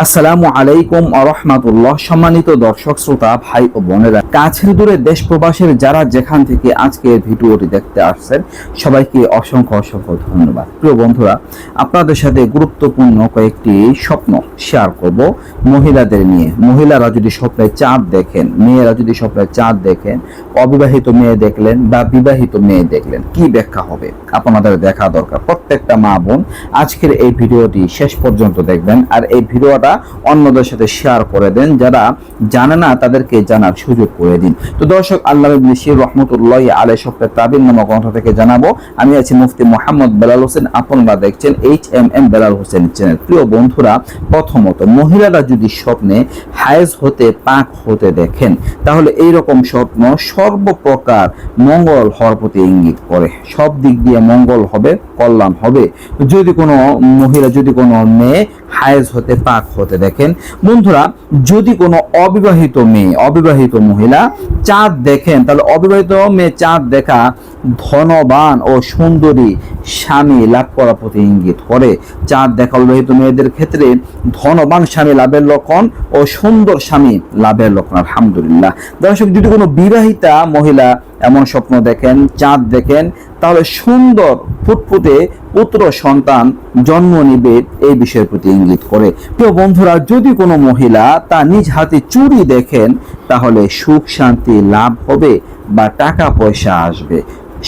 আসসালামু আলাইকুম আরহামাতুল্লাহ সম্মানিত দর্শক, শ্রোতা, ভাই ও বোনেরা, কাছের দূরে দেশ প্রবাসের যারা যেখান থেকে আজকে ভিডিওটি দেখতে আসছেন, সবাইকে অসংখ্য অসংখ্য ধন্যবাদ। প্রিয় বন্ধুরা, আপনাদের সাথে গুরুত্বপূর্ণ কয়েকটি স্বপ্ন শেয়ার করব। মহিলাদের নিয়ে। মহিলারা যদি স্বপ্নে চাঁদ দেখেন, মেয়েরা যদি স্বপ্নে চাঁদ দেখেন, অবিবাহিত মেয়ে দেখলেন বা বিবাহিত মেয়ে দেখলেন, কি ব্যাখ্যা হবে? আপনাদের দেখা দরকার। প্রত্যেকটা মা বোন আজকের এই ভিডিওটি শেষ পর্যন্ত দেখবেন। আর এই ভিডিওটা অন্যদের সাথে শেয়ার করে দেন, যারা জানে না তাদেরকে জানার সুযোগ করে দিন। তো দর্শক, আল্লাহ নিশির রহমতুল্লাহ আলাই সপ্তাহ তাবিন নামক গ্রন্থ থেকে জানাব, আমি আছি মুফতি মোহাম্মদ বেলাল হোসেন। আপনারা দেখছেন H M M Belal Hossain channel প্রিয় বন্ধুরা, প্রথমত, মহিলারা যদি স্বপ্নে হায়েজ হতে, পাক হতে দেখেন, তাহলে এই রকম স্বপ্ন সর্বপ্রকার মঙ্গল হওয়ার প্রতি ইঙ্গিত করে। সব দিক দিয়ে মঙ্গল হবে, কল্যাণ হবে। যদি কোনো মহিলা, যদি কোনো মেয়ে হায়েজ হতে, পাক হতে দেখেন। বন্ধুরা, যদি কোনো অবিবাহিত মেয়ে, অবিবাহিত মহিলা চাঁদ দেখেন, তাহলে অবিবাহিত মেয়ে চাঁদ দেখা ধনবান ও সুন্দরী স্বামী লাভ করার প্রতি ইঙ্গিত করে। চাঁদ দেখা অবিবাহিত মেয়েদের ক্ষেত্রে ধনবান স্বামী লাভের লক্ষণ ও সুন্দর স্বামী লাভের লক্ষণ, আলহামদুলিল্লাহ। দর্শক, যদি কোনো বিবাহিতা মহিলা এমন স্বপ্ন দেখেন, চাঁদ দেখেন তাহলে সুন্দর ফুটফুটে পুত্র সন্তান জন্ম নিবে এই বিষয়ের প্রতি ইঙ্গিত করে। প্রিয় বন্ধুরা, যদি কোনো মহিলা তা নিজ হাতে চুরি দেখেন, তাহলে সুখ শান্তি লাভ হবে বা টাকা পয়সা আসবে।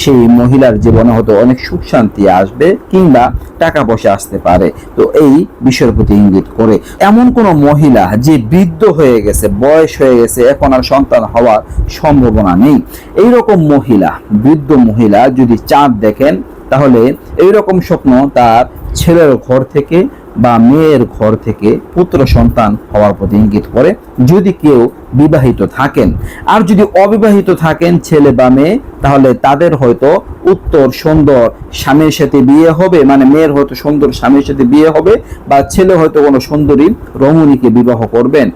সেই মহিলার জীবনে হয়তো অনেক সুখ শান্তি আসবে কিংবা টাকা পয়সা আসতে পারে। তো এই বিষয়ের প্রতি ইঙ্গিত করে। এমন কোন মহিলা যে বৃদ্ধ হয়ে গেছে, বয়স হয়ে গেছে, এখন আর সন্তান হওয়ার সম্ভাবনা নেই। এই রকম মহিলা, বৃদ্ধ মহিলা যদি চাঁদ দেখেন, তাহলে এই রকম স্বপ্ন তার ছেলের ঘর থেকে বা মেয়ের ঘর থেকে পুত্র সন্তান হওয়ার প্রতি ইঙ্গিত করে যদি কেউ বিবাহিত থাকেন। আর যদি অবিবাহিত থাকেন ছেলে বা মেয়ে, তাহলে তাদের হয়তো উত্তর সুন্দর স্বামীর সাথে বিয়ে হবে মানে মেয়ের হয়তো সুন্দর স্বামীর সাথে বিয়ে হবে, বা ছেলে হয়তো কোনো সুন্দরী রমণীকে বিবাহ করবেন।